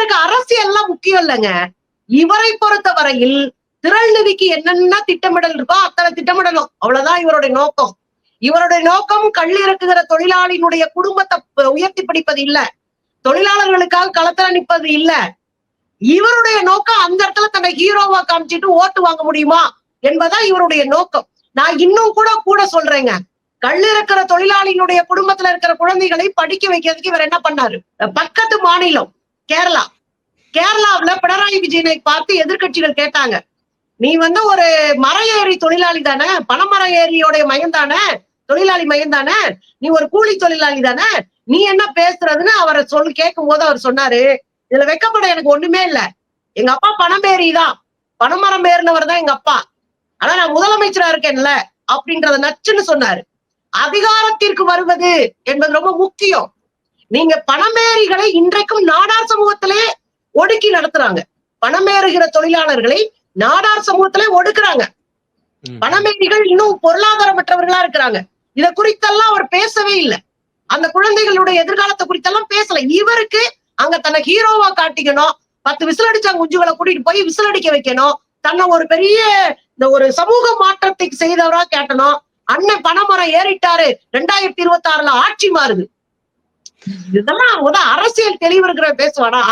இவருக்கு அரசியல்லாம் முக்கியம் இல்லைங்க. இவரை பொறுத்த வரையில் திரள்நிதிக்கு என்னென்ன திட்டமிடல் இருக்கோ அத்தனை திட்டமிடலும். அவ்வளவுதான் இவருடைய நோக்கம். இவருடைய நோக்கம் கல் இறக்குகிற தொழிலாளியினுடைய குடும்பத்தை உயர்த்தி பிடிப்பது இல்ல. தொழிலாளர்களுக்காக களத்துல நிற்பது இல்ல. இவருடைய நோக்கம் அந்த இடத்துல தன்னை ஹீரோவா காமிச்சிட்டு ஓட்டு வாங்க முடியுமா என்பதான் இவருடைய நோக்கம். நான் இன்னும் கூட கூட சொல்றேங்க. கல் இருக்கிற தொழிலாளியினுடைய குடும்பத்துல இருக்கிற குழந்தைகளை படிக்க வைக்கிறதுக்கு இவர் என்ன பண்ணாரு? பக்கத்து மாநிலம். கேரளா. கேரளாவில் பினராயி விஜயனை பார்த்து எதிர்க்கட்சிகள் கேட்டாங்க. நீ வந்து ஒரு மர ஏறி தொழிலாளி தானே பணமர ஏரியோடைய மையம் தானே தொழிலாளி மையம் தானே நீ ஒரு கூலி தொழிலாளி தானே நீ என்ன பேசுறதுன்னு அவரை சொல் கேட்கும் போது அவர் சொன்னாரு. இதுல வெக்கப்பட எனக்கு ஒண்ணுமே இல்ல. எங்க அப்பா பணமேரி தான். பணமரம் ஏறினவர் தான் எங்க அப்பா. ஆனா நான் முதலமைச்சரா இருக்கேன்ல அப்படின்றத நச்சுன்னு சொன்னாரு. அதிகாரத்திற்கு வருவது என்பது ரொம்ப முக்கியம். நீங்க பணமேரிகளை இன்றைக்கும் நாடார் சமூகத்திலே ஒடுக்கி நடத்துறாங்க. பணமேறுகிற தொழிலாளர்களை நாடார் சமூகத்திலே ஒடுக்குறாங்க. ம். பணமேரிகள் இன்னும் பொருளாதாரமற்றவர்களா இருக்கிறாங்க. இத குறித்தெல்லாம் அவர் பேசவே இல்லை. அந்த குழந்தைகளுடைய எதிர்காலத்தை குறித்தெல்லாம் பேசல. இவருக்கு அங்க தன்னை ஹீரோவா காட்டிக்கணும். பத்து விசில் அடிச்ச குஞ்சுகளை கூட்டிட்டு போய் விசில் அடிக்க வைக்கணும். தன்னை ஒரு பெரிய இந்த ஒரு சமூக மாற்றத்தை செய்தவரா கேட்டணும். அண்ணன் பணமரம் ஏறிட்டாரு. ரெண்டாயிரத்தி இருபத்தி ஆறுல ஆட்சி மாறுது. இதெல்லாம் அரசியல் தெளிவு இருக்கிற பேசுவானா?